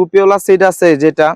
টুপিওলা set আছে যেটা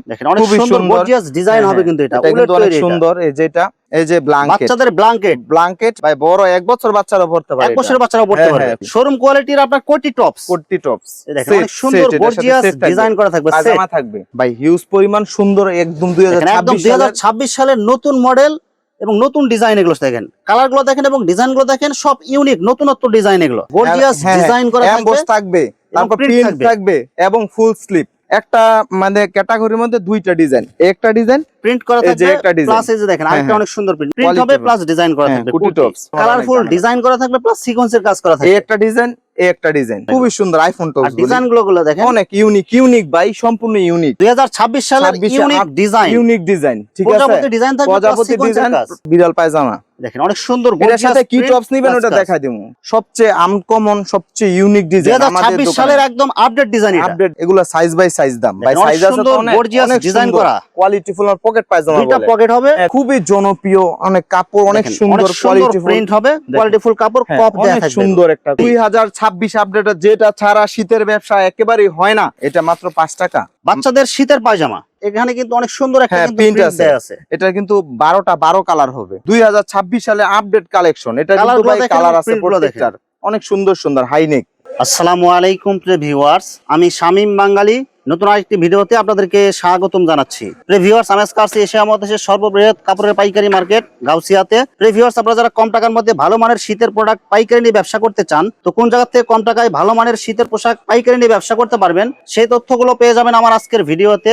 খুবই সুন্দর ডিজাইন হ্যাঁ, হবে কিন্তু এটা অনেক সুন্দর এই যেটা এই যে ব্ল্যাঙ্কেট বাচ্চাদের ব্ল্যাঙ্কেট ব্ল্যাঙ্কেট ভাই বড় এক বছর বাচ্চারা পড়তে পারে এক বাচ্চারা পড়তে হ্যাঁ, হ্যাঁ। শোরুম কোয়ালিটির আপনার কোটি টপস কুর্তি টপস দেখেন অনেক সুন্দর গর্জিয়াস ডিজাইন করা থাকবে পাজামা থাকবে। ভাই হিউজ পরিমাণ সুন্দর একদম 2026 সালের নতুন মডেল এবং নতুন ডিজাইন এগুলো দেখেন। কালারগুলো দেখেন এবং ডিজাইনগুলো দেখেন সব ইউনিক নতুনত্ব ডিজাইন এগুলো। গর্জিয়াস হ্যাঁ, ডিজাইন করা থাকবে থাকবে তারপর প্রিন্ট থাকবে। থাকবে এবং ফুল স্লিপ একটা মানে ক্যাটাগরির মধ্যে দুইটা ডিজাইন একটা ডিজাইন প্রিন্ট করা থাকবে একটা design। প্লাস এই যে দেখেন আরেকটা হ্যাঁ, অনেক সুন্দর প্রিন্ট প্রিন্ট হবে। প্লাস ডিজাইন করা হ্যাঁ, থাকবে। কুটি tops। কালারফুল ডিজাইন করা থাকবে প্লাস সিকোয়েন্সের কাজ করা এই থাকবে। একটা ডিজাইন এই একটা ডিজাইন খুবই সুন্দর আইফোন আর টপস ডিজাইনগুলো। গুলো দেখেন। অনেক ইউনিক ইউনিক ভাই সম্পূর্ণ ইউনিক 2026 সালের 26 ইউনিক ডিজাইন ইউনিক ডিজাইন ঠিক আছে? প্রজাপতি ডিজাইন থাকবে প্রজাপতি ডিজাইন। বিড়াল পায়জামা। দেখেন অনেক সুন্দর সাথে কি টপস নিবেন ওটা দেখাই দিমু। সবচেয়ে আনকমন সবচেয়ে ইউনিক ডিজাইন আমাদের 2026 সালের একদম আপডেট ডিজাইন এটা। আপডেট এগুলো সাইজ বাই সাইজ দাম। অনেক সাইজ আছে তো অনেক অনেক design করা। কোয়ালিটি ফুল আর পকেট পায়জামা বলে। পকেট হবে। হ্যাঁ, খুবই জনপ্রিয় অনেক কাপড় অনেক সুন্দর কোয়ালিটি প্রিন্ট হবে কোয়ালিটি ফুল কাপড় হ্যাঁ, কপ দেয়া অনেক থাকবে। সুন্দর একটা দুই হাজার ছাব্বিশ আপডেট যেটা ছাড়া শীতের ব্যবসা একেবারেই হয় না এটা মাত্র পাঁচ টাকা। বাচ্চাদের শীতের পায়জামা। এখানে কিন্তু অনেক সুন্দর একটা হ্যাঁ, print print আছে। এটা কিন্তু বারোটা বারো কালার হবে। দুই হাজার ছাব্বিশ সালে আপডেট কালেকশন এটা কিন্তু ভাই কালার আছে। প্রত্যেকটার। অনেক সুন্দর সুন্দর হাইনেক আসসালামু আলাইকুম প্রিয় ভিউয়ার্স আমি শামীম বাঙালি নতুন আরেকটি ভিডিওতে আপনাদেরকে স্বাগতম জানাচ্ছি। প্রিয় ভিউয়ার্স আমি আজকে আসছি এশিয়া মহাদেশের সর্ববৃহৎ কাপড়ের পাইকারি মার্কেট গাউসিয়াতে। প্রিয় ভিউয়ার্স আপনারা যারা কম টাকার মধ্যে ভালো মানের শীতের প্রোডাক্ট পাইকারি নিয়ে ব্যবসা করতে চান তো কোন জায়গা থেকে কম টাকায় ভালো মানের শীতের পোশাক পাইকারি নিয়ে ব্যবসা করতে পারবেন সেই তথ্যগুলো পেয়ে যাবেন আমার আজকের ভিডিওতে।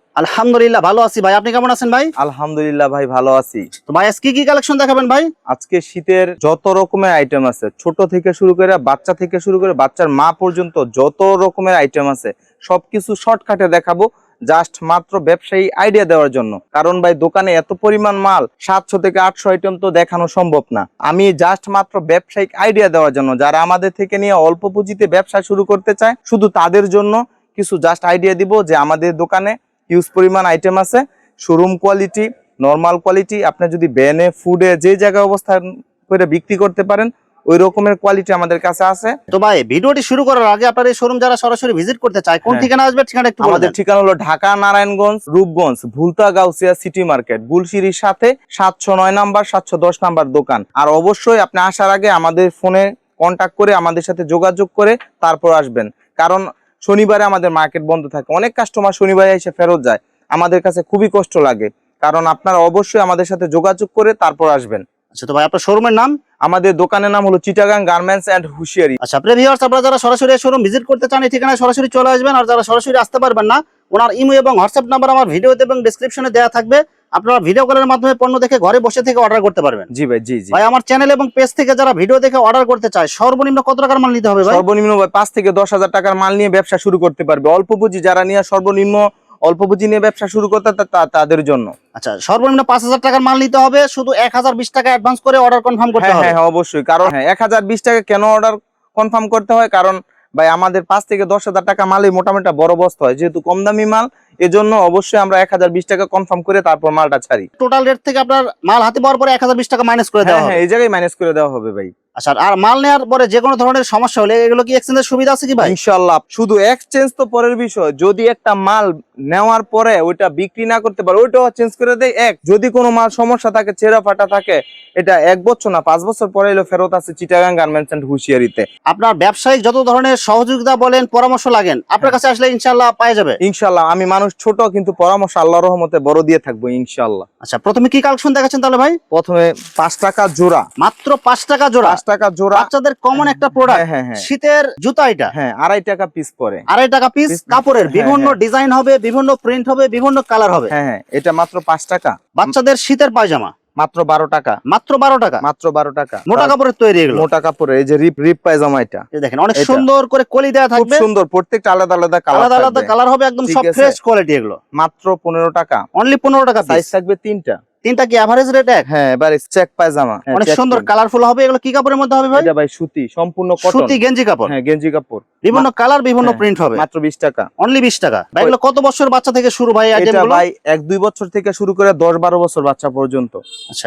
আলহামদুলিল্লাহ ভালো আছি ভাই। আপনি কেমন আছেন ভাই? আলহামদুলিল্লাহ ভাই ভালো আছি। তো ভাই আজকে কি কালেকশন দেখাবেন ভাই? আজকে শীতের যত রকমের আইটেম আছে ছোট থেকে শুরু করে বাচ্চা থেকে শুরু করে বাচ্চার মা পর্যন্ত যত রকমের আইটেম আছে সবকিছু শর্টকাটে দেখাবো জাস্ট মাত্র ব্যবসায়ী আইডিয়া দেওয়ার জন্য। কারণ ভাই দোকানে এত পরিমাণ মাল সাতশো থেকে আটশো আইটেম তো দেখানো সম্ভব না। আমি জাস্ট মাত্র ব্যবসায়িক আইডিয়া দেওয়ার জন্য যারা আমাদের থেকে নিয়ে অল্প পুঁজিতে ব্যবসা শুরু করতে চায় শুধু তাদের জন্য কিছু জাস্ট আইডিয়া দিব যে আমাদের দোকানে হিউজ পরিমাণ আইটেম আছে। শোরুম কোয়ালিটি নর্মাল কোয়ালিটি আপনি যদি ব্যানে ফুডে যে জায়গায় অবস্থান করে বিক্রি করতে পারেন ওই রকমের কোয়ালিটি আমাদের কাছে আছে। তো ভাই ভিডিওটি শুরু করার আগে আপনার এই শোরুম যারা সরাসরি ভিজিট করতে চায় কোন হ্যাঁ। ঠিকানা আসবে ঠিকানা একটু আমাদের ঠিকানা হলো ঢাকা নারায়ণগঞ্জ রূপগঞ্জ ভুলতা গাউসিয়া সিটি মার্কেট গুলশিরির সাথে সাতশো নয় নাম্বার সাতশো দশ নাম্বার দোকান। আর অবশ্যই আপনি আসার আগে আমাদের ফোনে কন্টাক্ট করে আমাদের সাথে যোগাযোগ করে তারপর আসবেন। কারণ শনিবারে আমাদের মার্কেট বন্ধ থাকে। অনেক কাস্টমার শনিবারে এসে ফেরত যায়। আমাদের কাছে খুবই কষ্ট লাগে। কারণ আপনারা অবশ্যই আমাদের সাথে যোগাযোগ করে তারপর আসবেন। আচ্ছা তো ভাই আপনার শোরুমের নাম? আমাদের দোকানের নাম হলো চিটাগাং গার্মেন্টস অ্যান্ড হুশিয়ারি আচ্ছা প্রিয় ভিউয়ার্স আপনারা যারা সরাসরি শোরুম ভিজিট করতে চান এই ঠিকানায় সরাসরি চলে আসবেন। আর যারা সরাসরি আসতে পারবেন না ওনার ইমো এবং হোয়াটসঅ্যাপ নাম্বার আমার ভিডিওতে এবং ডেসক্রিপশনে দেওয়া থাকবে। আপনারা ভিডিও কলের মাধ্যমে পণ্য দেখে ঘরে বসে থেকে অর্ডার করতে পারবেন। জি ভাই জি জি। ভাই আমার চ্যানেল এবং পেজ থেকে যারা ভিডিও দেখে অর্ডার করতে চায় সর্বনিম্ন কত টাকার মাল নিতে হবে ভাই? সর্বনিম্ন ভাই পাঁচ থেকে দশ হাজার টাকার মাল নিয়ে ব্যবসা শুরু করতে পারবে। অল্প পুঁজি যারা নিয়ে সর্বনিম্ন অল্প পুঁজি নিয়ে ব্যবসা শুরু করতে তাদের জন্য। আচ্ছা সর্বনিম্ন পাঁচ হাজার টাকার মাল নিতে হবে শুধু এক হাজার বিশ টাকা অ্যাডভান্স করে অর্ডার কনফার্ম করতে হ্যাঁ হবে। হ্যাঁ হ্যাঁ, অবশ্যই। কারণ হ্যাঁ এক হাজার বিশ টাকা কেন অর্ডার কনফার্ম করতে হয়? কারণ ভাই আমাদের পাঁচ থেকে দশ হাজার টাকা মালই মোটামুটি বড় বস্তা হয়। যেহেতু কম দামি মাল এজন্য অবশ্যই আমরা এক হাজার বিশ টাকা কনফার্ম করে তারপর মালটা ছাড়ি। টোটাল রেট থেকে আপনার মাল হাতে পাওয়ার পরে এক হাজার বিশ টাকা মাইনাস করে দেওয়া হ্যাঁ হ্যাঁ এই জায়গায় মাইনাস করে দেওয়া হবে ভাই। আচ্ছা আর মাল নেওয়ার পরে যে কোনো ধরনের সমস্যা হলে এগুলো কি এক্সচেঞ্জের সুবিধা আছে কি ভাই? ইনশাল্লাহ শুধু এক্সচেঞ্জ তো পরের বিষয়। যদি একটা মাল নেওয়ার পরে ওইটা বিক্রি না করতে পারে ওইটাও চেঞ্জ করে দেয় এক। যদি কোনো মাল সমস্যা থাকে ছেঁড়া ফাটা থাকে এটা এক বছর না পাঁচ বছর পরে এলো ফেরত আছে চিটাগাং গার্মেন্টস এন্ড হুশিয়ারিতে আপনার ব্যবসায়িক যত ধরনের সহযোগিতা বলেন পরামর্শ লাগেন আপনার কাছে আসলে ইনশাল্লাহ পাওয়া যাবে? ইনশাল্লাহ আমি মানুষ ছোট কিন্তু পরামর্শ আল্লাহ রহমতে বড় দিয়ে থাকব ইনশাল্লাহ আচ্ছা প্রথমে কি কালেকশন দেখাচ্ছেন তাহলে ভাই? প্রথমে পাঁচ টাকা জোড়া। মাত্র পাঁচ টাকা জোড়া। টাকা জোড়া। বাচ্চাদের কমন একটা হ্যাঁ প্রোডাক্ট হ্যাঁ হ্যাঁ। শীতের জুতা এটা। হ্যাঁ আড়াই টাকা পিস পরে। আড়াই টাকা পিস কাপড়ের। হ্যাঁ, বিভিন্ন হ্যাঁ। ডিজাইন হবে বিভিন্ন প্রিন্ট হবে বিভিন্ন কালার হবে। হ্যাঁ হ্যাঁ এটা মাত্র পাঁচ টাকা। বাচ্চাদের শীতের পায়জামা। মাত্র বারো টাকা। মাত্র বারো টাকা। মাত্র বারো টাকা। মোটা কাপড়ের তৈরি এগুলো। মোটা কাপড়ের এই যে রিপ রিপ পায়জামা এটা। দেখেন অনেক সুন্দর করে কলি দেওয়া থাকবে। সুন্দর প্রত্যেকটা আলাদা আলাদা আলাদা কালার আলাদা কালার হবে একদম সব ফ্রেশ কোয়ালিটি এগুলো। মাত্র পনেরো টাকা। অনলি পনেরো টাকা সাইজ থাকবে তিনটা। তিনটা কি অ্যাভারেজ রেট এক? হ্যাঁ এবার চেক পায়জামা। হ্যাঁ, অনেক সুন্দর। কালারফুল হবে এগুলো কি কাপড়ের মধ্যে হবে ভাই? এটা ভাই সুতি সম্পূর্ণ কটন সুতি গেঞ্জি কাপড়? হ্যাঁ গেঞ্জি কাপড়। বিভিন্ন কালার বিভিন্ন হ্যাঁ, প্রিন্ট হবে। মাত্র বিশ টাকা। অনলি বিশ টাকা। ভাই এগুলো কত বছর বাচ্চা থেকে শুরু ভাই এটা ভাই এক দুই বছর থেকে শুরু করে দশ বারো বছর বাচ্চা পর্যন্ত।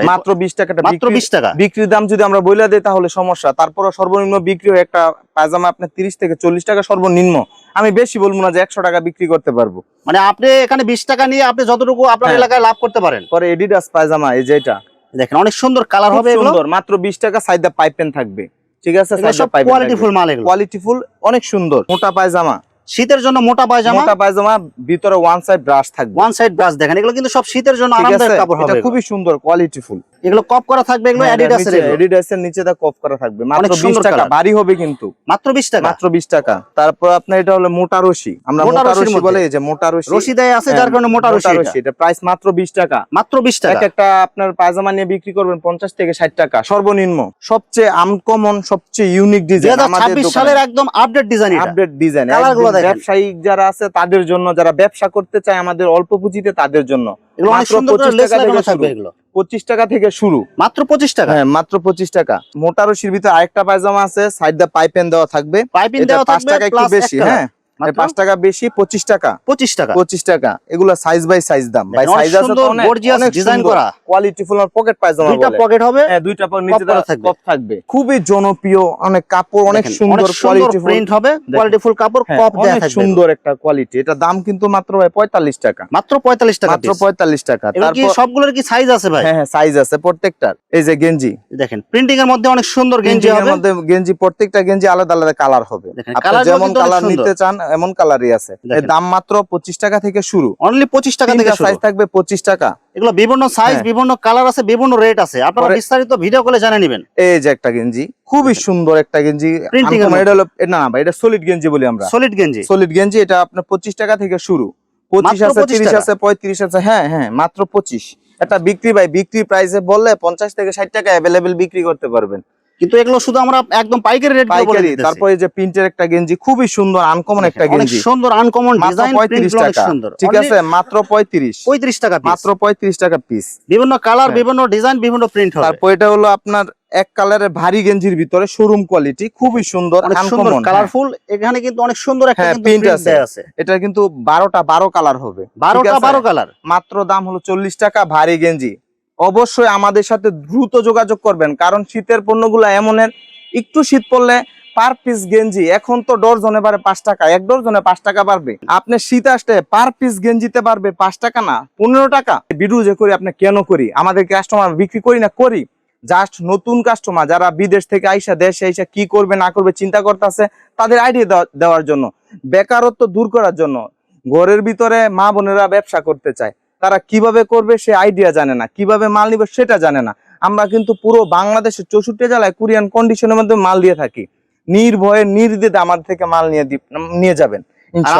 মাত্র বিশ টাকাটা আচ্ছা, মাত্র বিক্রি- বিশ টাকা। বিক্রির দাম যদি আমরা বইলা দিই তাহলে সমস্যা। তারপরে সর্বনিম্ন বিক্রি হয় একটা পায়জামা আপনার তিরিশ থেকে চল্লিশ টাকা সর্বনিম্ন। আমি বেশি বলব না যে একশো টাকা বিক্রি করতে পারব। মানে আপনি এখানে বিশ টাকা নিয়ে আপনি যতটুকু আপনার হ্যাঁ। এলাকায় লাভ করতে পারেন। পরে এডিডাস পায়জামা এই যেটা দেখেন অনেক সুন্দর কালার হবে সুন্দর মাত্র বিশ টাকা সাইডে পাইপেন থাকবে। ঠিক আছে কোয়ালিটিফুল ফুল মাল কোয়ালিটিফুল কোয়ালিটি ফুল অনেক সুন্দর। মোটা পায়জামা। শীতের জন্য মোটা পায়জামা? মোটা পায়জামা ভিতরে ওয়ান সাইড ব্রাশ থাকবে। ওয়ান সাইড ব্রাশ দেখেন এগুলো কিন্তু সব শীতের জন্য আরামদায়ক কাপড় এটা হবে খুবই সুন্দর কোয়ালিটি ফুল এগুলো কপ করা থাকবে এগুলো অ্যাডিডাসের এগুলো। এডিডাসের নিচে দা কপ করা থাকবে। মাত্র অনেক বিশ সুন্দর টাকা। colour। বাড়ি হবে কিন্তু। মাত্র বিশ টাকা? মাত্র বিশ টাকা। তারপর আপনার এটা হলো মোটা রশি। আমরা মোটা রশি বলে এই যে মোটা রশি। রশি দেয় আছে যার হ্যাঁ, কারণে মোটা রশি এটা। এটা প্রাইস মাত্র বিশ টাকা। মাত্র বিশ টাকা। এক একটা আপনার পায়জামা নিয়ে বিক্রি করবেন পঞ্চাশ থেকে ষাট টাকা। সর্বনিম্ন। সবচেয়ে আনকমন সবচেয়ে ইউনিক ডিজাইন আমাদের ছাব্বিশ সালের একদম আপডেট ডিজাইন আপডেট ডিজাইন। ব্যবসায়িক যারা আছে তাদের জন্য যারা ব্যবসা করতে চায় আমাদের অল্প পুঁজিতে তাদের জন্য। মাত্র সুন্দর করে 25 লেস টাকা লাগানো থেকে থাকবে শুরু। এগুলো। পঁচিশ টাকা থেকে শুরু। মাত্র পঁচিশ টাকা? হ্যাঁ মাত্র পঁচিশ টাকা। মোটা রশির ভিতরে আরেকটা পায়জামা আছে সাইড দা পাইপেন দেওয়া থাকবে। দেওয়া পাঁচ থাকবে টাকা একটু বেশি হ্যাঁ। পাঁচ টাকা বেশি পঁচিশ টাকা। পঁচিশ টাকা। পঁচিশ টাকা। এগুলো সাইজ বাই সাইজ দাম। অনেক সাইজ আছে gorgeous করা। কোয়ালিটি ফুল পকেট পায়জামা দুইটা পকেট হবে হ্যাঁ দুইটা পর নিচে থাকবে। কপ থাকবে। খুবই জনপ্রিয় অনেক কাপড় অনেক সুন্দর কোয়ালিটি প্রিন্ট হবে কোয়ালিটি ফুল কাপড় কপ দেওয়া অনেক থাকবে। সুন্দর একটা কোয়ালিটি এটা দাম কিন্তু মাত্র ভাই পঁয়তাল্লিশ টাকা। মাত্র পঁয়তাল্লিশ টাকা মাত্র piece। পঁয়তাল্লিশ টাকা। এগুলো কি তারপর সবগুলোর কি সাইজ আছে ভাই? হ্যাঁ হ্যাঁ সাইজ আছে প্রত্যেকটার। এই যে গেঞ্জি। দেখেন প্রিন্টিং এর মধ্যে অনেক সুন্দর গেঞ্জি হবে। মধ্যে গেঞ্জি প্রত্যেকটা গেঞ্জি আলাদা আলাদা কালার হবে। আপনি যেমন কালার নিতে চান এমন কালারই আছে। দাম মাত্র পঁচিশ টাকা থেকে শুরু। অনলি পঁচিশ টাকা থেকে শুরু। সাইজ থাকবে পঁচিশ টাকা। এগুলো বিভিন্ন সাইজ হ্যাঁ। বিভিন্ন কালার আছে বিভিন্ন রেট আছে। আপনারা বিস্তারিত ভিডিও কলে জানিয়ে নেবেন। এই যে একটা গেঞ্জি খুবই সুন্দর একটা গেঞ্জি। প্রিন্টিং এটা হলো না না ভাই এটা সলিড গেঞ্জি বলি আমরা। সলিড গেঞ্জি। সলিড গেঞ্জি এটা আপনার পঁচিশ টাকা থেকে শুরু। পঁচিশ মাত্র আছে 25 তিরিশ আছে পঁয়ত্রিশ আছে হ্যাঁ হ্যাঁ মাত্র পঁচিশ। এটা বিক্রি ভাই বিক্রি প্রাইসে বললে পঞ্চাশ থেকে ষাট টাকা অ্যাভেলেবেল বিক্রি করতে পারবেন। কিন্তু এগুলো শুধু আমরা একদম পাইকারি রেট পাইকারি তারপরে যে প্রিন্টের একটা গেঞ্জি খুবই সুন্দর আনকমন একটা গেঞ্জি। সুন্দর আনকমন ডিজাইন প্রিন্ট অনেক টাকা। সুন্দর। ঠিক আছে মাত্র পঁয়ত্রিশ। পঁয়ত্রিশ টাকা piece। মাত্র পঁয়ত্রিশ টাকা পিস বিভিন্ন কালার হ্যাঁ। বিভিন্ন ডিজাইন বিভিন্ন প্রিন্ট হবে। তারপর এটা হলো আপনার এক কালারের ভারী গেঞ্জির ভিতরে শোরুম কোয়ালিটি খুবই সুন্দর সুন্দর আনকমন কালারফুল এখানে কিন্তু অনেক সুন্দর একটা হ্যাঁ, কিন্তু print আছে। এটা কিন্তু বারোটা বারো কালার হবে। ঠিক বারোটা আছে? বারো কালার মাত্র দাম হলো চল্লিশ টাকা ভারী গেঞ্জি। অবশ্যই আমাদের সাথে দ্রুত যোগাযোগ করবেন, কারণ শীতের পণ্যগুলো এমনের একটু শীত পড়লে পার পিস গেঞ্জি, এখন তো ডরজনে বাড়ে পাঁচ টাকা, এক ডরজনে পাঁচ টাকা বাড়বে। আপনি শীত আসলে পার পিস গেঞ্জিতে পারবে পাঁচ টাকা না, পনেরো টাকা। ভিডিও যে করি, আপনি কেন করি? আমাদের কাস্টমার বিক্রি করি না, করি। জাস্ট নতুন কাস্টমার যারা বিদেশ থেকে আইসা, দেশে আইসা কি করবে, না করবে, চিন্তা করতেছে, তাদের আইডিয়া দেওয়ার জন্য। বেকারত্ব দূর করার জন্য। ঘরের ভিতরে মা বোনেরা ব্যবসা করতে চায়। তারা কীভাবে করবে সে আইডিয়া জানে না। কীভাবে মাল নিবে সেটা জানে না। আমরা কিন্তু পুরো বাংলাদেশের চৌষট্টি জেলায় কুরিয়ান কন্ডিশনের মধ্যে মাল দিয়ে থাকি। নির্ভয়ে নির্দিতে আমাদের থেকে মাল নিয়ে নিয়ে যাবেন।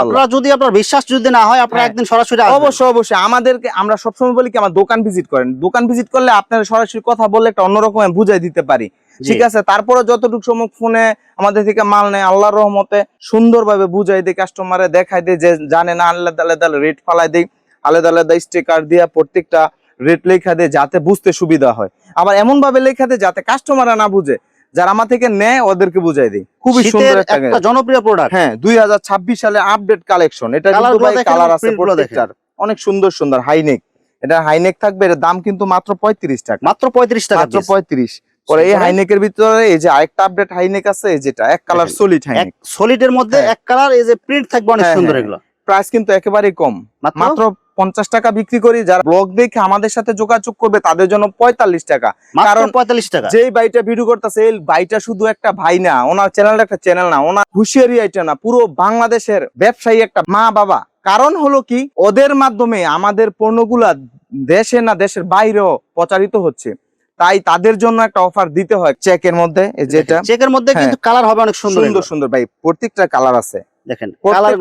আপনারা যদি আপনার বিশ্বাস যদি না হয় আপনারা। একদিন সরাসরি অবশ্যই অবশ্যই। আমাদেরকে আমরা সবসময় বলি কি আমার দোকান ভিজিট করেন। দোকান ভিজিট করলে আপনারা সরাসরি কথা বললে একটা অন্যরকম বুঝাই দিতে পারি। ঠিক আছে? তারপরে যতটুকু সময় ফোনে আমাদের থেকে মাল নেয়। আল্লাহর রহমতে সুন্দরভাবে বুঝাই দেয় কাস্টমারে দেখাই দেয় যে জানে না আলাদা রেট ফালাই দেয়। আলাদা আলাদা স্টিকার দিয়ে প্রত্যেকটা রেট লেখা দেয় যাতে বুঝতে সুবিধা হয়। আবার এমন ভাবে লেখা দেয় যাতে কাস্টমাররা না বুঝে যারা আমার থেকে নেয় ওদেরকে বুঝাই দিই। খুবই সুন্দর একটা জনপ্রিয় প্রোডাক্ট হ্যাঁ দুই সালে আপডেট কালেকশন এটা কিন্তু ভাই কালার আছে। প্রত্যেকটার। অনেক সুন্দর সুন্দর হাইনেক এটা হাইনেক থাকবে এর দাম কিন্তু মাত্র পঁয়ত্রিশ টাকা। মাত্র পঁয়ত্রিশ টাকা মাত্র piece। পঁয়ত্রিশ। পরে এই? হাইনেকের ভিতরে এই যে আরেকটা আপডেট হাইনেক আছে যেটা এক কালার সলিড হাইনেক সলিডের মধ্যে হ্যাঁ। এক কালার এই যে প্রিন্ট থাকবে অনেক হ্যাঁ, সুন্দর হ্যাঁ, এগুলো। প্রাইস কিন্তু একেবারেই কম। মাত্র পঞ্চাশ টাকা বিক্রি করি যারা ব্লগ দেখে আমাদের সাথে যোগাযোগ করবে তাদের জন্য পঁয়তাল্লিশ টাকা। কারণ পঁয়তাল্লিশ টাকা? যেই ভাইটা ভিডিও করতেছে এই ভাইটা শুধু একটা ভাই না ওনার চ্যানেলটা একটা চ্যানেল না ওনার হুঁশিয়ারি আইটা না পুরো বাংলাদেশের ব্যবসায়ী একটা মা বাবা কারণ হলো কি ওদের মাধ্যমে আমাদের পণ্যগুলা দেশে না দেশের বাইরেও প্রচারিত হচ্ছে। তাই তাদের জন্য একটা অফার দিতে হয় চেকের মধ্যে যেটা চেকের মধ্যে হ্যাঁ। কিন্তু কালার হবে অনেক সুন্দর সুন্দর সুন্দর ভাই প্রত্যেকটা কালার আছে। দেখেন কালার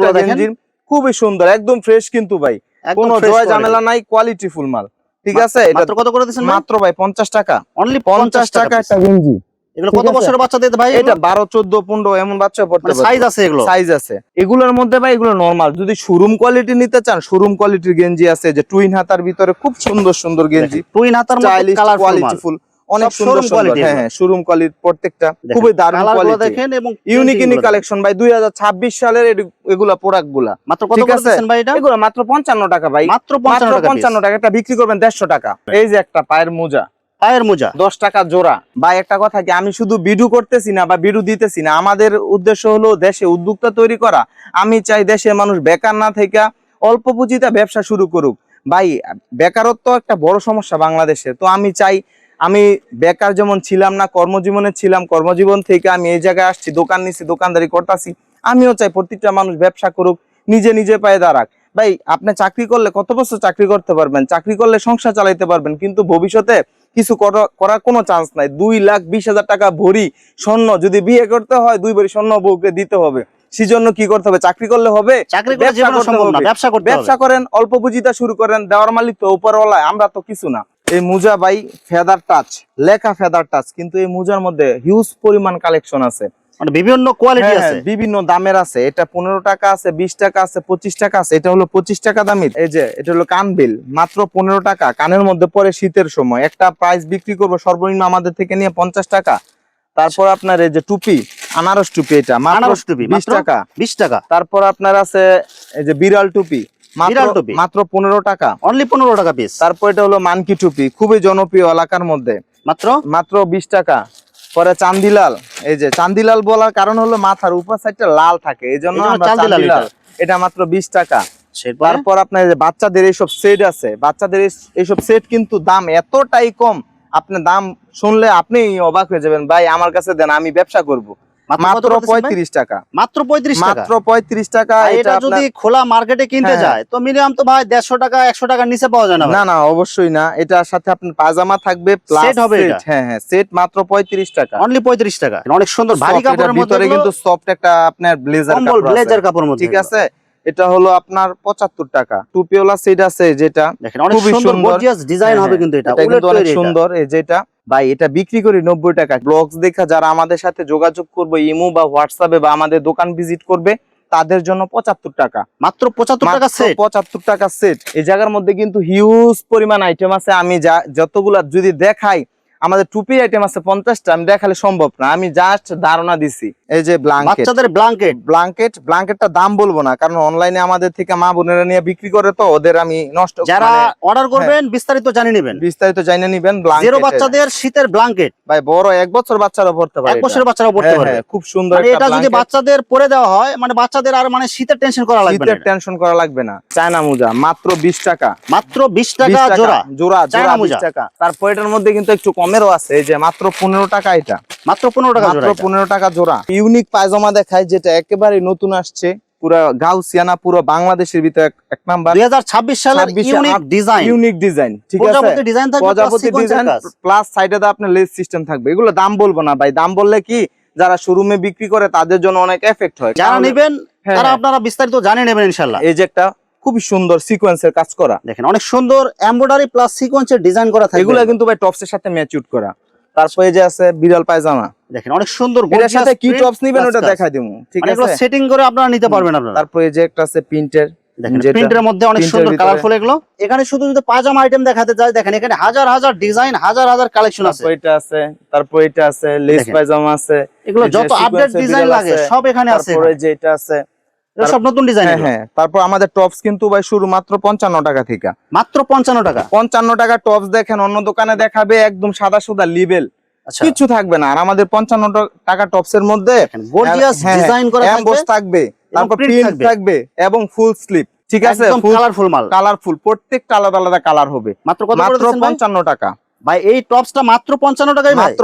খুবই সুন্দর একদম ফ্রেশ কিন্তু ভাই। কোনো জয়। ঝামেলা নাই কোয়ালিটি ফুল মাল। ঠিক আছে? এটা কত করে দিচ্ছেন মাত্র ভাই পঞ্চাশ টাকা। অনলি পঞ্চাশ টাকা একটা গেঞ্জি। এগুলো কত? বছরের বাচ্চাদের ভাই এটা বারো চোদ্দ পনেরো এমন বাচ্চা পড়তে পারে সাইজ আছে এগুলো? সাইজ আছে। এগুলোর মধ্যে ভাই এগুলো নরমাল যদি শোরুম কোয়ালিটি নিতে চান শোরুম কোয়ালিটির গেঞ্জি আছে যে টুইন হাতার ভিতরে খুব সুন্দর সুন্দর গেঞ্জি। টুইন হাতার মধ্যে কালারফুল অনেক সুন্দর quality হ্যাঁ হ্যাঁ শোরুম কোয়ালিটি প্রত্যেকটা খুবই দারুণ কোয়ালিটি দেখেন এবং ইউনিক ইউনিক কালেকশন ভাই দুই সালের এগুলা প্রোডাক্টগুলা মাত্র কত? করতেছেন ভাই এটা? এগুলো মাত্র পঞ্চান্ন টাকা ভাই। মাত্র মাত্র পঞ্চান্ন টাকা পঞ্চান্ন একটা বিক্রি করবেন দেড়শো টাকা। এই যে একটা পায়ের মোজা। পায়ের মোজা। দশ টাকা জোড়া। বা একটা কথা কি আমি শুধু বিডু করতেছি না বা বিডু দিতেছি না। আমাদের উদ্দেশ্য হলো দেশে উদ্যোক্তা তৈরি করা। আমি চাই দেশের মানুষ বেকার না থেকে অল্প পুঁজিতে ব্যবসা শুরু করুক। ভাই বেকারত্ব একটা বড় সমস্যা বাংলাদেশে। তো আমি চাই আমি বেকার যেমন ছিলাম না কর্মজীবনে ছিলাম কর্মজীবন থেকে আমি এই জায়গায় আসছি দোকান নিছি দোকানদারি করতেছি। আমিও চাই প্রত্যেকটা মানুষ ব্যবসা করুক নিজে নিজে পায়ে দাঁড়াক। ভাই আপনি চাকরি করলে কত বছর চাকরি করতে পারবেন? চাকরি করলে সংসার চালাইতে পারবেন কিন্তু ভবিষ্যতে কিছু করা- করার কোনো চান্স নাই। দুই লাখ বিশ হাজার টাকা ভরি স্বর্ণ যদি বিয়ে করতে হয় দুই ভরি স্বর্ণ বউকে দিতে হবে। সেজন্য কি করতে হবে? চাকরি করলে হবে চাকরি ব্যবসা করেন অল্প পুঁজিটা শুরু করেন দেওয়ার মালিক তো উপরওয়ালা আমরা তো কিছু না। এই মুজা বাই ফেদার টাচ লেখা ফেদার টাচ কিন্তু এই মুজার মধ্যে হিউজ পরিমাণ কালেকশন আছে। মানে বিভিন্ন কোয়ালিটি হ্যাঁ, আছে। হ্যাঁ, বিভিন্ন দামের আছে। এটা পনেরো টাকা আছে বিশ টাকা আছে পঁচিশ টাকা আছে এটা হলো পঁচিশ টাকা দামের। এই যে এটা হলো কানবিল মাত্র পনেরো টাকা। কানের মধ্যে পরে শীতের সময়। একটা প্রাইস বিক্রি করব সর্বনিম্ন আমাদের থেকে নিয়ে পঞ্চাশ টাকা। তারপর আপনার এই যে টুপি আনারস টুপি এটা আনারস টুপি বিশ টাকা। বিশ টাকা। তারপর আপনার আছে এই যে বিড়াল টুপি। মাত্র পনেরো টাকা। অনলি পনেরো টাকা পিস তারপর এটা হলো মানকি টুপি খুবই জনপ্রিয় এলাকার মধ্যে। মাত্র? মাত্র বিশ টাকা। পরে চান্দিলাল এই যে চান্দিলাল বলার কারণ হলো মাথার উপর সাইডটা লাল থাকে এই জন্য চান্দিলাল এটা। মাত্র বিশ টাকা। তারপর আপনার বাচ্চাদের এইসব সেট আছে বাচ্চাদের এইসব সেট কিন্তু দাম এতটাই কম। আপনি দাম শুনলে আপনি অবাক হয়ে যাবেন ভাই আমার কাছে দেন আমি ব্যবসা করব। মাত্র? পঁয়ত্রিশ টাকা। মাত্র পঁয়ত্রিশ মাত্র পঁয়ত্রিশ টাকা এটা এটা যদি খোলা মার্কেটে কিনতে হ্যাঁ, যায় তো মিনিমাম তো ভাই দেড়শো টাকা একশো টাকার নিচে পাওয়া যায় না না না অবশ্যই না। এটার সাথে আপনার পাজামা থাকবে প্লাস হবে হ্যাঁ হ্যাঁ সেট মাত্র পঁয়ত্রিশ টাকা। অনলি পঁয়ত্রিশ টাকা। অনেক সুন্দর ভারী কাপড়ের ভিতরে কিন্তু সফট একটা আপনার ব্লেজার ব্লেজার মধ্যে ঠিক আছে? এটা হলো আপনার পঁচাত্তর টাকা। টুপিওলা সেট আছে যেটা। অনেক খুবই সুন্দর। ডিজাইন হ্যাঁ, হবে কিন্তু এটা অনেক সুন্দর যেটা। ভাই এটা বিক্রি করি নব্বই টাকা। ব্লগস দেখা যারা আমাদের সাথে যোগাযোগ করবে ইমো বা হোয়াটসঅ্যাপে বা আমাদের দোকান ভিজিট করবে তাদের জন্য পঁচাত্তর টাকা। মাত্র পঁচাত্তর টাকা সেট পঁচাত্তর টাকা সেট এই জায়গার মধ্যে কিন্তু হিউজ পরিমাণ আইটেম আছে। আমি যা যতগুলা যদি দেখাই আমাদের টুপি আইটেম আছে পঞ্চাশটা আমি দেখালে সম্ভব না। আমি জাস্ট ধারণা দিছি। এই যে ব্লাঙ্কেট বাচ্চাদের ব্ল্যাঙ্কেট ব্লাঙ্কেট ব্লাঙ্কেটটা দাম বলব না কারণ অনলাইনে আমাদের থেকে মা বোনেরা নিয়ে বিক্রি করে তো ওদের আমি নষ্ট যারা মানে অর্ডার করবেন বিস্তারিত জানিয়ে নেবেন। বিস্তারিত জানিয়ে নিবেন জিরো বাচ্চাদের শীতের ব্ল্যাঙ্কেট ভাই বড় এক বছর বাচ্চারা পড়তে পারে এক এটা। বছরের বাচ্চারা পড়তে হ্যাঁ, পারবে। হ্যাঁ, খুব সুন্দর মানে এটা যদি বাচ্চাদের পরে দেওয়া হয় মানে বাচ্চাদের আর মানে শীতের টেনশন করা লাগবে না শীতের টেনশন করা লাগবে না। চায়না মোজা মাত্র বিশ টাকা। মাত্র বিশ 20 টাকা জোড়া। জোড়া চায়না জোড়া মোজা। বিশ টাকা। তারপর এটার মধ্যে কিন্তু একটু কমেরও আছে। এই যে মাত্র পনেরো টাকা এটা। মাত্র পনেরো টাকা মাত্র পনেরো টাকা জোড়া। ইউনিক পায়জামা দেখায় যেটা একেবারে নতুন আসছে। পুরো গাউসিয়ানা পুরো বাংলাদেশের ভিতরে এক- নাম্বার। 2026 সালের ইউনিক ডিজাইন ইউনিক ডিজাইন ঠিক আছে? প্রজাপতি ডিজাইন থাকবে প্রজাপতি ডিজাইন প্লাস সাইডে তো আপনার লেস সিস্টেম থাকবে। এগুলো দাম বলব না ভাই। দাম বললে কি যারা শোরুমে বিক্রি করে তাদের জন্য অনেক এফেক্ট হয়। যারা নেবেন হ্যাঁ, তারা হ্যাঁ। আপনারা বিস্তারিত জানিয়ে নেবেন ইনশাল্লাহ এই যে একটা খুবই সুন্দর সিকোয়েন্সের কাজ করা। দেখেন অনেক সুন্দর এমব্রয়ডারি প্লাস সিকোয়েন্সের ডিজাইন করা থাকবে। এগুলো কিন্তু ভাই টপসের সাথে ম্যাচিউট করা। তারপরে যে আছে বিড়াল পায়জামা। দেখেন অনেক সুন্দর gorgeous সাথে কি টপস নিবেন ওটা দেখাই দিমু ঠিক মানে এগুলো সেটিং করে আপনারা নিতে পারবেন আপনারা। তারপরে যে একটা আছে প্রিন্টের দেখেন যেটা- প্রিন্টের মধ্যে অনেক সুন্দর ভিতরে- কালারফুল এগুলো। এখানে শুধু যদি পাজামা আইটেম দেখাতে চাই দেখেন এখানে হাজার হাজার ডিজাইন হাজার হাজার কালেকশন আছে। তারপর এটা আছে তারপর এটা আছে লেস পায়জামা আছে এগুলো যত আপডেট ডিজাইন লাগে সব এখানে আছে তারপরে যে এটা আছে এগুলো সব নতুন ডিজাইন হ্যাঁ হ্যাঁ। তারপর আমাদের টপস কিন্তু ভাই শুরু মাত্র পঞ্চান্ন টাকা থেকে। মাত্র পঞ্চান্ন টাকা? পঞ্চান্ন টাকা টপস দেখেন অন্য দোকানে দেখাবে একদম সাদা আচ্ছা। কিছু থাকবে না। আর আমাদের টাকা মধ্যে গর্জিয়াস হ্যাঁ, ডিজাইন করা থাকবে তারপর প্রিন্ট থাকবে। থাকবে এবং ফুল স্লিপ ঠিক আছে? কালারফুল মাল। কালারফুল প্রত্যেকটা আলাদা আলাদা কালার হবে। মাত্র কত টাকা। ভাই এই টপসটা মাত্র টাকায় মাত্র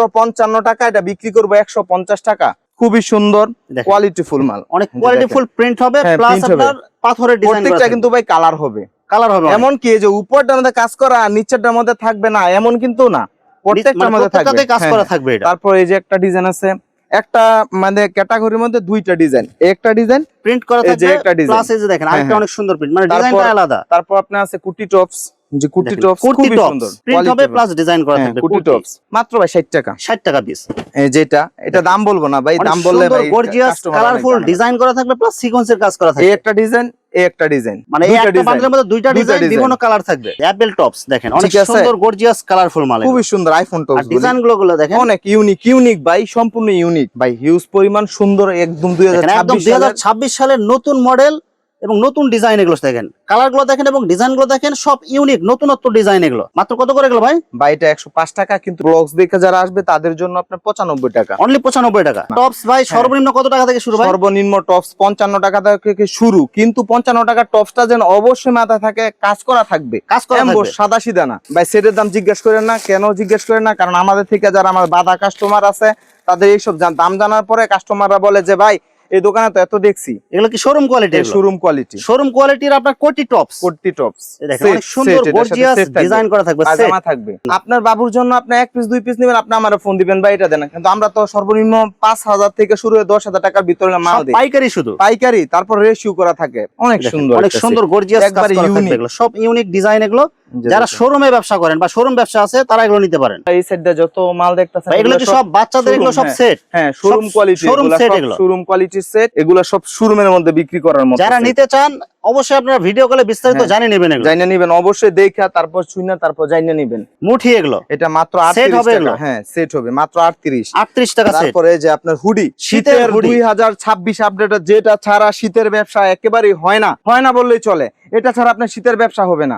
টাকা এটা বিক্রি করব একশো পঞ্চাশ টাকা। খুবই সুন্দর কোয়ালিটি ফুল মাল। অনেক কোয়ালিটি ফুল প্রিন্ট হবে হ্যাঁ, প্লাস আপনার পাথরের ডিজাইন প্রত্যেকটা কিন্তু ভাই কালার হবে। কালার হবে এমন কি যে উপরটার মধ্যে কাজ করা নিচেরটার মধ্যে থাকবে না এমন কিন্তু না। প্রত্যেকটার মানে মধ্যে থাকবে। কাজ হ্যাঁ, করা হ্যাঁ। থাকবে এটা। তারপর এই যে একটা ডিজাইন আছে একটা মানে ক্যাটাগরির মধ্যে দুইটা ডিজাইন একটা ডিজাইন প্রিন্ট করা থাকবে প্লাস এই যে দেখেন আরেকটা হ্যাঁ, অনেক সুন্দর প্রিন্ট মানে ডিজাইনটা আলাদা। তারপর আপনার আছে কুটি টপস যে কুর্তি টপস কুর্তি টপস। সুন্দর প্রিন্ট হবে প্লাস ডিজাইন করা হ্যাঁ, থাকবে। কুর্তি টপস। মাত্র ভাই 60 টাকা। 60 টাকা পিস এই যেটা এটা দাম বলব না ভাই দাম বললে ভাই গর্জিয়াস কালারফুল ডিজাইন করা থাকবে প্লাস সিকোয়েন্সের কাজ করা এই একটা ডিজাইন এই একটা ডিজাইন মানে এই একটা বান্ডেলের মধ্যে দুইটা ডিজাইন বিভিন্ন কালার থাকবে। অ্যাপেল টপস দেখেন অনেক সুন্দর গর্জিয়াস কালারফুল মাল। খুবই সুন্দর আইফোন টপস ডিজাইনগুলো। গুলো দেখেন। অনেক ইউনিক ইউনিক ভাই সম্পূর্ণ ইউনিক ভাই হিউজ পরিমাণ সুন্দর একদম দেখেন একদম 2026 সালের 2026 সালের নতুন মডেল এবং নতুন ডিজাইন এগুলো দেখেন। কালারগুলো দেখেন এবং ডিজাইনগুলো দেখেন সব ইউনিক নতুনত্ব ডিজাইন এগুলো। মাত্র কত করে এগুলো ভাই? ভাই এটা 105 টাকা কিন্তু ব্লগস দেখে যারা আসবে তাদের জন্য আপনার 95 টাকা। অনলি পঁচানব্বই টাকা। টপস ভাই সর্বনিম্ন কত টাকা থেকে শুরু সর্বনিম্ন টপস 55 টাকা থেকে শুরু কিন্তু 55 টাকার টপসটা যেন অবশ্যই মাথায় থাকে কাজ করা থাকবে। কাজ করা সাদা সিধা না ভাই সেটের দাম জিজ্ঞেস করেন না কেন জিজ্ঞেস করেন না? কারণ আমাদের থেকে যারা আমার বাধা কাস্টমার আছে তাদের এইসব দাম জানার পরে কাস্টমাররা বলে যে ভাই এই দোকানে তো এত দেখছি। এগুলো কি showroom quality showroom quality showroom কোয়ালিটির আপনার কোটি টপস কুর্তি টপস দেখেন সুন্দর গর্জিয়াস ডিজাইন করা থাকবে। পাজামা থাকবে। আপনার বাবুর জন্য আপনি এক পিস দুই পিস নেবেন আপনি আমার ফোন দিবেন বা এটা দেন। কিন্তু আমরা তো সর্বনিম্ন পাঁচ হাজার থেকে শুরু হয়ে দশ হাজার টাকার ভিতরে মাল দিই। পাইকারি শুধু? পাইকারি তারপর রেশিও করা থাকে। অনেক সুন্দর অনেক সুন্দর গর্জিয়াস কাজ করা থাকবে এগুলো। সব ইউনিক ডিজাইন এগুলো। যারা শোরুমে ব্যবসা করেন বা শোরুম ব্যবসা আছে তারা এগুলো নিতে পারেন। এই সাইডে যত মাল দেখতেছেন এগুলো কি সব বাচ্চাদের এগুলো সব সেট হ্যাঁ শোরুম কোয়ালিটি set সব এগুলো। শোরুম কোয়ালিটির সেট এগুলো সব শোরুমের মধ্যে বিক্রি করার মতো যারা নিতে চান অবশ্যই আপনারা ভিডিও কলে বিস্তারিত হ্যাঁ। নেবেন এগুলো। জানিয়ে নিবেন অবশ্যই দেখা তারপর শুনে তারপর জানিয়ে নিবেন। মুঠি এগুলো। এটা মাত্র Set 38 হবে টাকা। হ্যাঁ সেট হবে মাত্র 38 আটত্রিশ টাকা সেট তারপরে যে আপনার হুডি শীতের শীতের hoodie। দুই হাজার ছাব্বিশ আপডেট যেটা ছাড়া শীতের ব্যবসা একেবারেই হয় না। হয় না বললেই চলে। এটা ছাড়া আপনার শীতের ব্যবসা হবে না।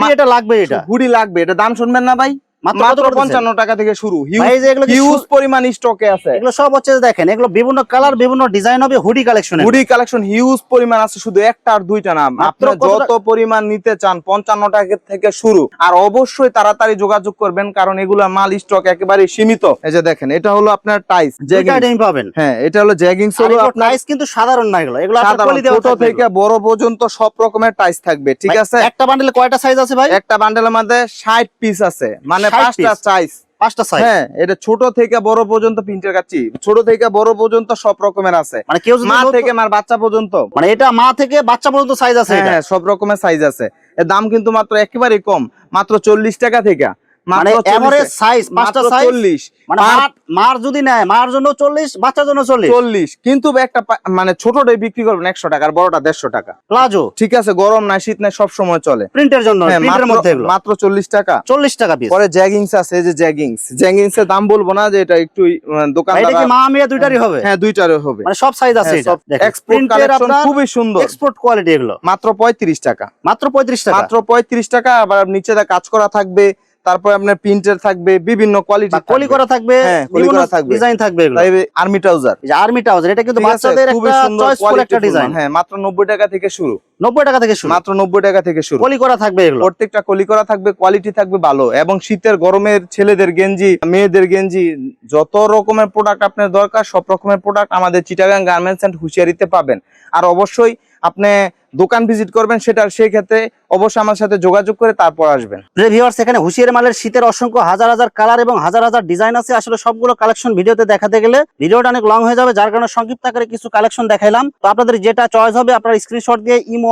মা- এটা লাগবে এটা। ঘুড়ি লাগবে এটা দাম শুনবেন না ভাই? মাত্র কত মাত্র করে দিচ্ছেন? পঞ্চান্ন টাকা থেকে শুরু। ভাই, এই যে এগুলো হিউজ পরিমাণ স্টকে আছে। এগুলো সব হচ্ছে দেখেন এগুলো বিভিন্ন কালার বিভিন্ন ডিজাইন হবে hoodie collection hoodie collection huge পরিমাণ আছে শুধু একটা আর দুইটা না। মাত্র যত পরিমাণ নিতে চান পঞ্চান্ন টাকা থেকে শুরু। আর অবশ্যই তাড়াতাড়ি যোগাযোগ করবেন কারণ এগুলা মাল স্টক একেবারে সীমিত। এই যে দেখেন এটা হলো আপনার টাইস পাবেন। হ্যাঁ এটা হলো জ্যাগিংস আর হলো আপনার price কিন্তু সাধারণ না এগুলো। ছোট থেকে বড় পর্যন্ত সব রকমের টাইস থাকবে ঠিক আছে? একটা বান্ডেলে কয়টা সাইজ আছে ভাই? একটা বান্ডেলের মধ্যে ষাট পিস আছে। মানে 60 পাঁচটা সাইজ পাঁচটা সাইজ হ্যাঁ এটা ছোট থেকে বড় পর্যন্ত প্রিন্টের কাছি ছোট থেকে বড় পর্যন্ত সব রকমের আছে। মানে কেউ মা থেকে মার বাচ্চা পর্যন্ত। মানে এটা মা থেকে বাচ্চা পর্যন্ত সাইজ আছে হ্যাঁ হ্যাঁ, সব রকমের সাইজ আছে। এর দাম কিন্তু মাত্র একেবারে কম। মাত্র চল্লিশ টাকা থেকে। মানে এভারেজ সাইজ পাঁচটা সাইজ চল্লিশ। মানে মার যদি নেয় মার জন্য চল্লিশ বাচ্চার জন্য চল্লিশ? চল্লিশ। কিন্তু একটা মানে ছোটটাই বিক্রি করবেন একশো টাকা আর বড়টা দেড়শো টাকা। প্লাজো ঠিক আছে গরম নাই শীত নাই সব সময় চলে। প্রিন্টের জন্য হ্যাঁ, প্রিন্টের মধ্যে এগুলো। মাত্র চল্লিশ টাকা। চল্লিশ টাকা পিস পরে জ্যাগিংস আছে এই যে জ্যাগিংস। জ্যাগিংস এর দাম বলব না যে এটা একটু দোকান এটা কি মা মেয়ে দুইটারই হবে? হ্যাঁ দুইটারও হবে। মানে সব সাইজ আছে এটা এক্সপোর্ট কালেকশন খুবই সুন্দর। এক্সপোর্ট কোয়ালিটি এগুলো। মাত্র পঁয়ত্রিশ টাকা। মাত্র পঁয়ত্রিশ টাকা। মাত্র পঁয়ত্রিশ টাকা আবার নিচে কাজ করা থাকবে। তারপর আপনার প্রিন্টের থাকবে বিভিন্ন কোয়ালিটি কলি করা থাকবে হ্যাঁ, কলি করা থাকবে। ডিজাইন থাকবে এগুলো। আর্মি ট্রাউজার আর্মি ট্রাউজার এটা কিন্তু বাচ্চাদের একটা চয়েসফুল একটা ডিজাইন হ্যাঁ মাত্র নব্বই টাকা থেকে শুরু। নব্বই টাকা থেকে শুরু। মাত্র নব্বই টাকা থেকে শুরু। কলি করা থাকবে এগুলো। প্রত্যেকটা কলি করা থাকবে কোয়ালিটি থাকবে ভালো। এবং শীতের গরমের ছেলেদের গেঞ্জি মেয়েদের গেঞ্জি যত রকমের প্রোডাক্ট আপনার দরকার সব রকমের প্রোডাক্ট আমাদের চিটাগাং গার্মেন্টস এন্ড হুঁশিয়ারিতে পাবেন। আর অবশ্যই আপনি দোকান ভিজিট করবেন সেটার সেই ক্ষেত্রে অবশ্যই আমার সাথে যোগাযোগ করে তারপর আসবেন। ভিউয়ার্স এখানে হুশিয়ার মালের শীতের অসংখ্য হাজার হাজার কালার এবং হাজার হাজার ডিজাইন আছে। আসলে সবগুলো কালেকশন ভিডিওতে দেখাতে গেলে ভিডিওটা অনেক লং হয়ে যাবে। যার কারণে সংক্ষিপ্ত আকারে কিছু কালেকশন দেখাইলাম। তো আপনাদের যেটা চয়েস হবে আপনারা স্ক্রিনশট দিয়ে ইমো